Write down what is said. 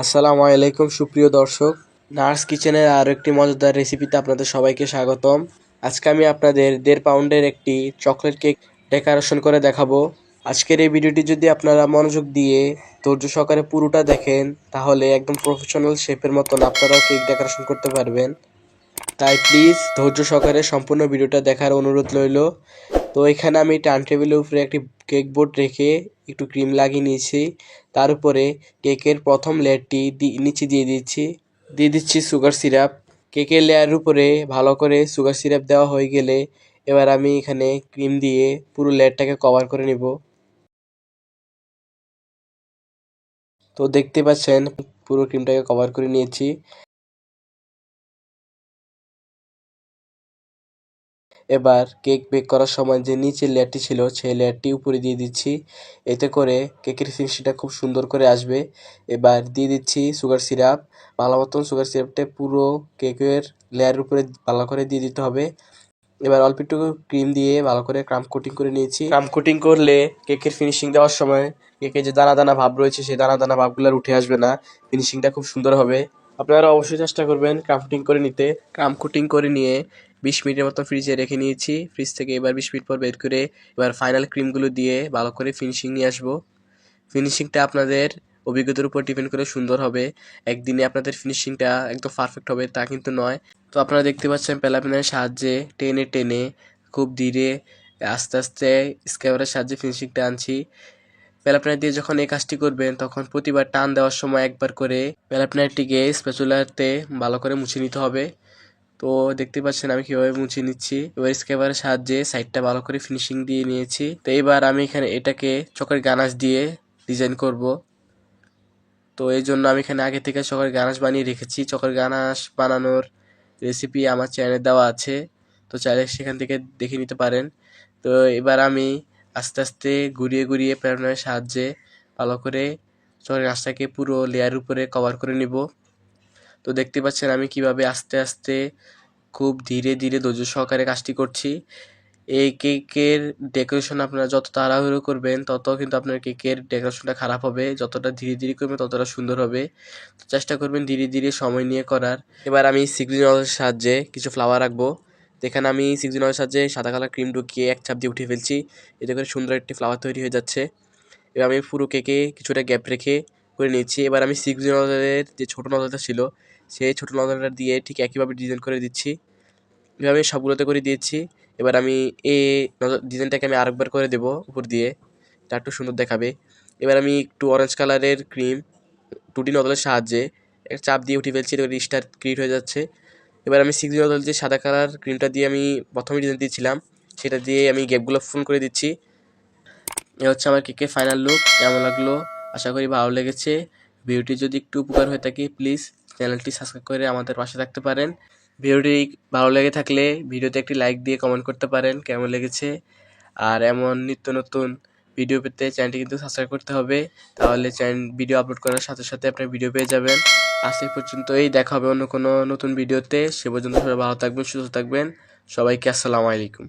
আসসালামু আলাইকুম, সুপ্রিয় দর্শক। নার্স কিচেনের আরও একটি মজাদার রেসিপিতে আপনাদের সবাইকে স্বাগতম। আজকে আমি আপনাদের দেড় পাউন্ডের একটি চকলেট কেক ডেকোরেশন করে দেখাবো। আজকের এই ভিডিওটি যদি আপনারা মনোযোগ দিয়ে ধৈর্য সহকারে পুরোটা দেখেন, তাহলে একদম প্রফেশনাল শেফের মতন আপনারাও কেক ডেকোরেশন করতে পারবেন। তাই প্লিজ ধৈর্য সহকারে সম্পূর্ণ ভিডিওটা দেখার অনুরোধ রইল। তো এখানে আমি টার্ন টেবিলের উপরে একটি কেক বোর্ড রেখে একটু ক্রিম লাগিয়ে নিয়েছি। তার উপরে কেকের প্রথম লেয়ারটি নিচে দিয়ে দিচ্ছি। দিয়ে দিচ্ছি সুগার সিরাপ কেকের লেয়ারের উপরে ভালো করে সুগার সিরাপ দেওয়া হয়ে গেলে এবার আমি এখানে ক্রিম দিয়ে পুরো লেয়ারটাকে কভার করে নিব। তো দেখতে পাচ্ছেন, পুরো ক্রিমটাকে কভার করে নিয়েছি। এবার কেক বেক করার সময় যে নিচের লেয়ারটি ছিল, সেই লেয়ারটি উপরে দিয়ে দিচ্ছি। এতে করে কেকের ফিনিশিংটা খুব সুন্দর করে আসবে। এবার দিয়ে দিচ্ছি সুগার সিরাপ। ভালো মতন সুগার সিরাপটা পুরো কেকের লেয়ারের উপরে ভালো করে দিয়ে দিতে হবে। এবার অল্প একটু ক্রিম দিয়ে ভালো করে ক্রাম কোটিং করে নিয়েছি। ক্রাম কোটিং করলে কেকের ফিনিশিং দেওয়ার সময় কেকের যে দানা দানা ভাব রয়েছে, সেই দানা দানা ভাবগুলো উঠে আসবে না। ফিনিশিংটা খুব সুন্দর হবে। আপনারা অবশ্যই চেষ্টা করবেন ক্রাম কোটিং করে নিতে। ক্রাম কোটিং করে নিয়ে বিশ মিনিটের মতো ফ্রিজে রেখে নিয়েছি। ফ্রিজ থেকে এবার বিশ মিনিট পর বের করে এবার ফাইনাল ক্রিমগুলো দিয়ে ভালো করে ফিনিশিং নিয়ে আসব। ফিনিশিংটা আপনাদের অভিজ্ঞতার উপর ডিপেন্ড করে সুন্দর হবে। একদিনে আপনাদের ফিনিশিংটা একদম পারফেক্ট হবে, তা কিন্তু নয়। তো আপনারা দেখতে পাচ্ছেন প্যালাপিনের সাহায্যে টেনে টেনে খুব ধীরে আস্তে আস্তে স্ক্যাবারের সাহায্যে ফিনিশিংটা আনছি। প্যালাপনার দিয়ে যখন এই কাজটি করবেন, তখন প্রতিবার টান দেওয়ার সময় একবার করে প্যালাপনারটিকে স্পেচুলারতে ভালো করে মুছে নিতে হবে। তো দেখতে পাচ্ছেন আমি কীভাবে মুছে নিচ্ছি। এবার স্কেবারের সাহায্যে সাইডটা ভালো করে ফিনিশিং দিয়ে নিয়েছি। তো এবার আমি এখানে এটাকে চকের গানাশ দিয়ে ডিজাইন করব। তো এই জন্য আমি এখানে আগে থেকে চকের গানাশ বানিয়ে রেখেছি। চকের গানাশ বানানোর রেসিপি আমার চ্যানেলে দেওয়া আছে। তো চাইলে সেখান থেকে দেখে নিতে পারেন। তো এবার আমি আস্তে আস্তে ঘুরিয়ে ঘুরিয়ে প্রেরণার সাহায্যে ভালো করে চকের গাছটাকে পুরো লেয়ার উপরে কভার করে নিব। তো দেখতে পাচ্ছেন আমি কীভাবে আস্তে আস্তে খুব ধীরে ধীরে ধৈর্য সহকারে কাজটি করছি। এই কেকের ডেকোরেশন আপনারা যত তাড়াহুড়ো করবেন, তত কিন্তু আপনার কেকের ডেকোরেশনটা খারাপ হবে। যতটা ধীরে ধীরে করবেন, ততটা সুন্দর হবে। তো চেষ্টা করবেন ধীরে ধীরে সময় নিয়ে করার। এবার আমি সিক্সটিন অয়েলের সাহায্যে কিছু ফ্লাওয়ার রাখব। যেখানে আমি সিক্সটিন অয়েলের সাহায্যে সাদা কালার ক্রিম ঢুকিয়ে এক চাপ দিয়ে উঠিয়ে ফেলছি। এতে করে সুন্দর একটি ফ্লাওয়ার তৈরি হয়ে যাচ্ছে। এবার আমি পুরো কেকে কিছুটা গ্যাপ রেখে করে নিচ্ছি। এবার আমি সিক্সটিন অয়েলের যে ছোটো নজরটা ছিল, সেই ছোটো নজরটা দিয়ে ঠিক একইভাবে ডিজাইন করে দিচ্ছি। এভাবে সবগুলোতে করে দিয়েছি। এবার আমি এই ডিজাইনটাকে আমি আরেকবার করে দেব উপর দিয়ে। তা একটু সুন্দর দেখাবে। এবার আমি একটু অরেঞ্জ কালারের ক্রিম টুটি নদলের সাহায্যে একটা চাপ দিয়ে উঠে ফেলছি, এবার স্টার ক্রিয়েট হয়ে যাচ্ছে। এবার আমি সিক্স নদল যে সাদা কালার ক্রিমটা দিয়ে আমি প্রথমে ডিজাইন দিয়েছিলাম, সেটা দিয়ে আমি গ্যাপগুলো ফুল করে দিচ্ছি। এ হচ্ছে আমার কেকের ফাইনাল লুক কেমন লাগল? আশা করি ভালো লেগেছে। ভিডিওটি যদি একটু উপকার হয়ে থাকে প্লিজ চ্যানেলটি সাবস্ক্রাইব করে আমাদের পাশে থাকতে পারেন। ভিডিওটি ভালো লেগে থাকলে ভিডিওতে একটি লাইক দিয়ে কমেন্ট করতে পারেন, কেমন লেগেছে? আর এমন নিত্য নতুন ভিডিও পেতে চ্যানেলটি কিন্তু সাবস্ক্রাইব করতে হবে। তাহলে চ্যানেল ভিডিও আপলোড করার সাথে সাথে আপনি ভিডিও পেয়ে যাবেন। আজ এই পর্যন্তই, দেখা হবে অন্য কোনো নতুন ভিডিওতে সে পর্যন্ত সবাই ভালো থাকবেন, সুস্থ থাকবেন। সবাইকে আসসালামু আলাইকুম।